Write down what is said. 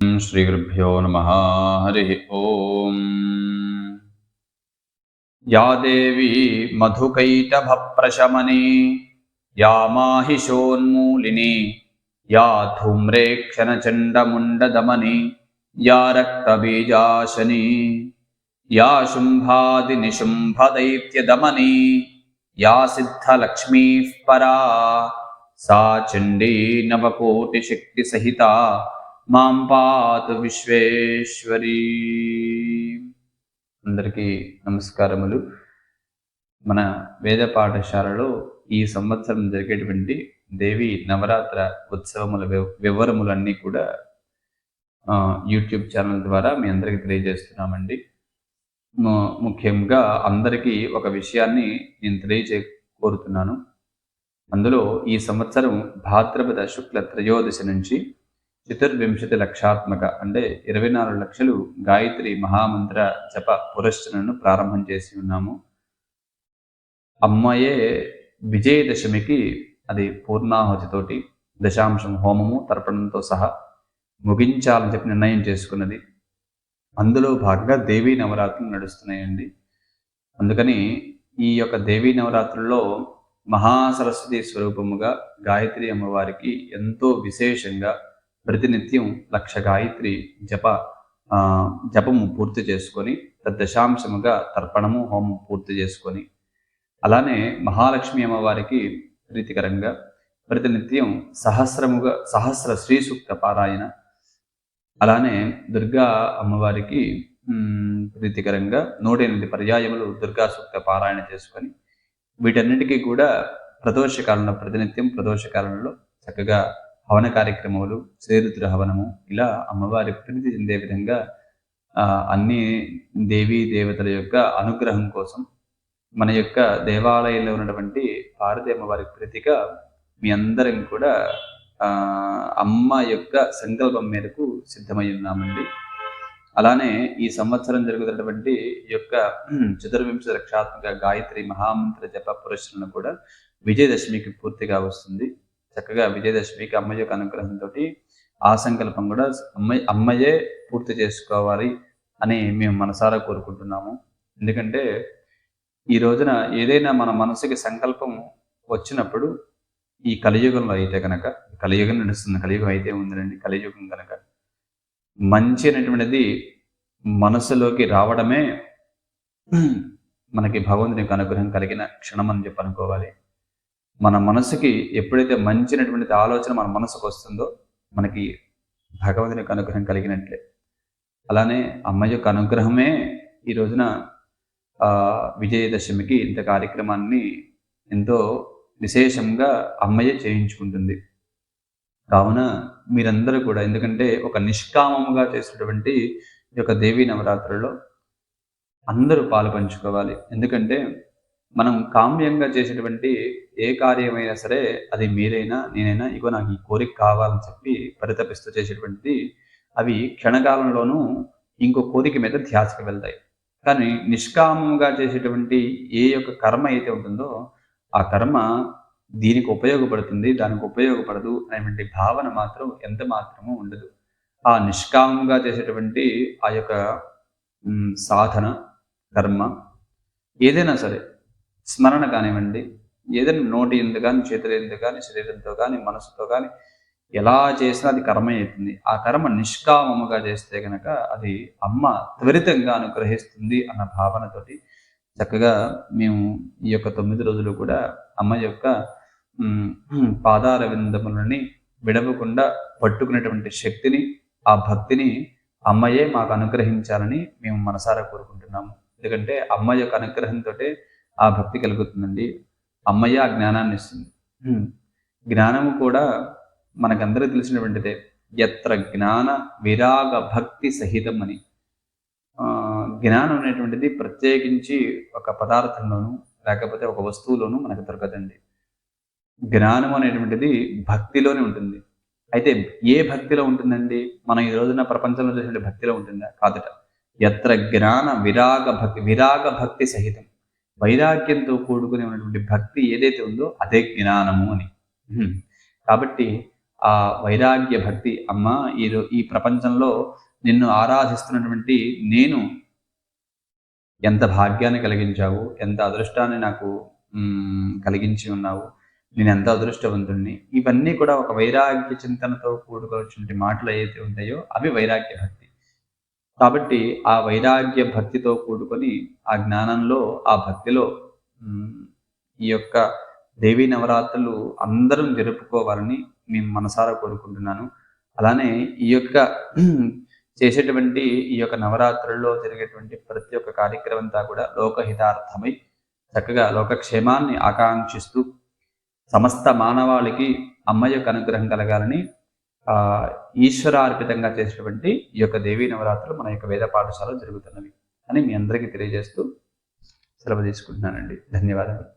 శ్రీ గురుభ్యో నమ. హరి ఓం. యా దేవీ మధుకైటభప్రశమని యా మాహిషోన్మూలిని యా ధూమ్రేక్షణచండముండదమని యా రక్తబీజాశని యా శుంభాదినిశుంభదైత్యదమని యా సిద్ధలక్ష్మీః పరా సా చండీ నవకోటిశక్తిసహిత మాం పాత విశ్వేశ్వరి. అందరికీ నమస్కారములు. మన వేద పాఠశాలలో ఈ సంవత్సరం జరిగేటువంటి దేవి నవరాత్ర ఉత్సవముల వివరములన్నీ కూడా యూట్యూబ్ ఛానల్ ద్వారా మీ అందరికీ తెలియజేస్తున్నామండి. ముఖ్యంగా అందరికీ ఒక విషయాన్ని నేను తెలియజే కోరుతున్నాను. అందులో ఈ సంవత్సరం భాద్రపద శుక్ల త్రయోదశి నుంచి చతుర్వింశతి లక్షాత్మక అంటే ఇరవై నాలుగు లక్షలు గాయత్రి మహామంత్ర జప పురస్చరణను ప్రారంభం చేసి ఉన్నాము. అమ్మాయే విజయదశమికి అది పూర్ణాహుతితోటి దశాంశం హోమము తర్పణంతో సహా ముగించాలని చెప్పి నిర్ణయం చేసుకున్నది. అందులో భాగంగా దేవీ నవరాత్రులు నడుస్తున్నాయండి. అందుకని ఈ యొక్క దేవీ నవరాత్రుల్లో మహాసరస్వతి స్వరూపముగా గాయత్రి అమ్మవారికి ఎంతో విశేషంగా ప్రతినిత్యం లక్ష గాయత్రి జప జపము పూర్తి చేసుకొని దశాంశముగా తర్పణము హోమం పూర్తి చేసుకొని అలానే మహాలక్ష్మి అమ్మవారికి ప్రీతికరంగా ప్రతినిత్యం సహస్రముగా సహస్ర శ్రీ సూక్త పారాయణ అలానే దుర్గా అమ్మవారికి ప్రీతికరంగా నూట ఎనిమిది పర్యాయములు దుర్గా సూక్త పారాయణ చేసుకొని వీటన్నిటికీ కూడా ప్రదోష ప్రతినిత్యం ప్రదోషకాలంలో చక్కగా హవన కార్యక్రమాలు శ్రీరుద్ర హవనము ఇలా అమ్మవారి ప్రతినిధి చెందే విధంగా అన్ని దేవీ దేవతల యొక్క అనుగ్రహం కోసం మన యొక్క దేవాలయంలో ఉన్నటువంటి భారతీ అమ్మవారి ప్రతిగా మీ అందరం కూడా అమ్మ యొక్క సంకల్పం మేరకు సిద్ధమై ఉన్నామండి. అలానే ఈ సంవత్సరం జరుగుతున్నటువంటి ఈ యొక్క చతుర్వింశ లక్షాత్మక గాయత్రి మహామంత్ర జప పురస్సులను కూడా విజయదశమికి పూర్తిగా వస్తుంది. చక్కగా విజయదశమికి అమ్మ యొక్క అనుగ్రహంతో ఆ సంకల్పం కూడా అమ్మాయి అమ్మయే పూర్తి చేసుకోవాలి అని మేము మనసారా కోరుకుంటున్నాము. ఎందుకంటే ఈ రోజున ఏదైనా మన మనసుకి సంకల్పం వచ్చినప్పుడు ఈ కలియుగంలో అయితే కనుక కలియుగం నడుస్తుంది కలియుగం అయితే ఉందండి కలియుగం కనుక మంచి అనేటువంటిది మనసులోకి రావడమే మనకి భగవంతుని యొక్క అనుగ్రహం కలిగిన క్షణం అని చెప్పి అనుకోవాలి మన మనసుకి ఎప్పుడైతే మంచినటువంటి ఆలోచన మన మనసుకు వస్తుందో మనకి భగవంతుని యొక్క అనుగ్రహం కలిగినట్లే. అలానే అమ్మ యొక్క అనుగ్రహమే ఈ రోజున విజయదశమికి ఇంత కార్యక్రమాన్ని ఎంతో విశేషంగా అమ్మయ్య చేయించుకుంటుంది. కావున మీరందరూ కూడా ఎందుకంటే ఒక నిష్కామముగా చేసినటువంటి ఈ యొక్క దేవీ నవరాత్రుల్లో అందరూ పాలు పంచుకోవాలి. ఎందుకంటే మనం కామ్యంగా చేసేటువంటి ఏ కార్యమైనా సరే అది మీరైనా నేనైనా ఇగో నాకు ఈ కోరిక కావాలని చెప్పి పరితపిస్తూ చేసేటువంటిది అవి క్షణకాలంలోనూ ఇంకో కోరిక మీద ధ్యాసకి వెళ్తాయి. కానీ నిష్కామంగా చేసేటువంటి ఏ యొక్క కర్మ అయితే ఉంటుందో ఆ కర్మ దీనికి ఉపయోగపడుతుంది దానికి ఉపయోగపడదు అనేటువంటి భావన మాత్రం ఎంత మాత్రము ఉండదు. ఆ నిష్కామంగా చేసేటువంటి ఆ యొక్క సాధన కర్మ ఏదైనా సరే స్మరణ కానివ్వండి ఏదైనా నోటి ఎందు కానీ చేతులందు కానీ శరీరంతో కానీ మనసుతో కానీ ఎలా చేసినా అది కర్మ అవుతుంది. ఆ కర్మ నిష్కామముగా చేస్తే కనుక అది అమ్మ త్వరితంగా అనుగ్రహిస్తుంది అన్న భావనతోటి చక్కగా మేము ఈ యొక్క తొమ్మిది రోజులు కూడా అమ్మ యొక్క పాదార విందములని విడవకుండా పట్టుకునేటువంటి శక్తిని ఆ భక్తిని అమ్మయే మాకు అనుగ్రహించాలని మేము మనసారా కోరుకుంటున్నాము. ఎందుకంటే అమ్మ యొక్క అనుగ్రహంతో ఆ భక్తి కలుగుతుందండి. అమ్మయ్య ఆ జ్ఞానాన్ని ఇస్తుంది. జ్ఞానము కూడా మనకందరూ తెలిసినటువంటిదే. ఎత్ర జ్ఞాన విరాగ భక్తి సహితం అని. జ్ఞానం అనేటువంటిది ప్రత్యేకించి ఒక పదార్థంలోనూ లేకపోతే ఒక వస్తువులోనూ మనకు దొరకదండి. జ్ఞానం అనేటువంటిది భక్తిలోనే ఉంటుంది. అయితే ఏ భక్తిలో ఉంటుందండి? మనం ఈ రోజున ప్రపంచంలో చూసిన భక్తిలో ఉంటుందా? కాదట. ఎత్ర జ్ఞాన విరాగ భక్తి విరాగ భక్తి సహితం. వైరాగ్యంతో కూడుకుని ఉన్నటువంటి భక్తి ఏదైతే ఉందో అదే జ్ఞానము అని. కాబట్టి ఆ వైరాగ్య భక్తి అమ్మ ఈ ఈ ప్రపంచంలో నిన్ను ఆరాధిస్తున్నటువంటి నేను ఎంత భాగ్యాన్ని కలిగించావు ఎంత అదృష్టాన్ని నాకు కలిగించి ఉన్నావు నేను ఎంత అదృష్టవంతుణ్ణి ఇవన్నీ కూడా ఒక వైరాగ్య చింతనతో కూడుకోవచ్చిన మాటలు ఏదైతే ఉంటాయో అవి వైరాగ్య భక్తి కాబట్టి ఆ వైరాగ్య భక్తితో కూడుకొని ఆ జ్ఞానంలో ఆ భక్తిలో ఈ యొక్క దేవీ నవరాత్రులు అందరం జరుపుకోవాలని మేము మనసారా కోరుకుంటున్నాను. అలానే ఈ యొక్క చేసేటువంటి ఈ యొక్క నవరాత్రుల్లో జరిగేటువంటి ప్రతి ఒక్క కార్యక్రమం అంతా కూడా లోకహితార్థమై చక్కగా లోకక్షేమాన్ని ఆకాంక్షిస్తూ సమస్త మానవాళికి అమ్మ యొక్క అనుగ్రహం కలగాలని ఈశ్వరార్పితంగా చేసినటువంటి ఈ యొక్క దేవీ నవరాత్రులు మన యొక్క వేద పాఠశాల జరుగుతున్నవి అని మీ అందరికీ తెలియజేస్తూ సెలవు తీసుకుంటున్నానండి. ధన్యవాదాలు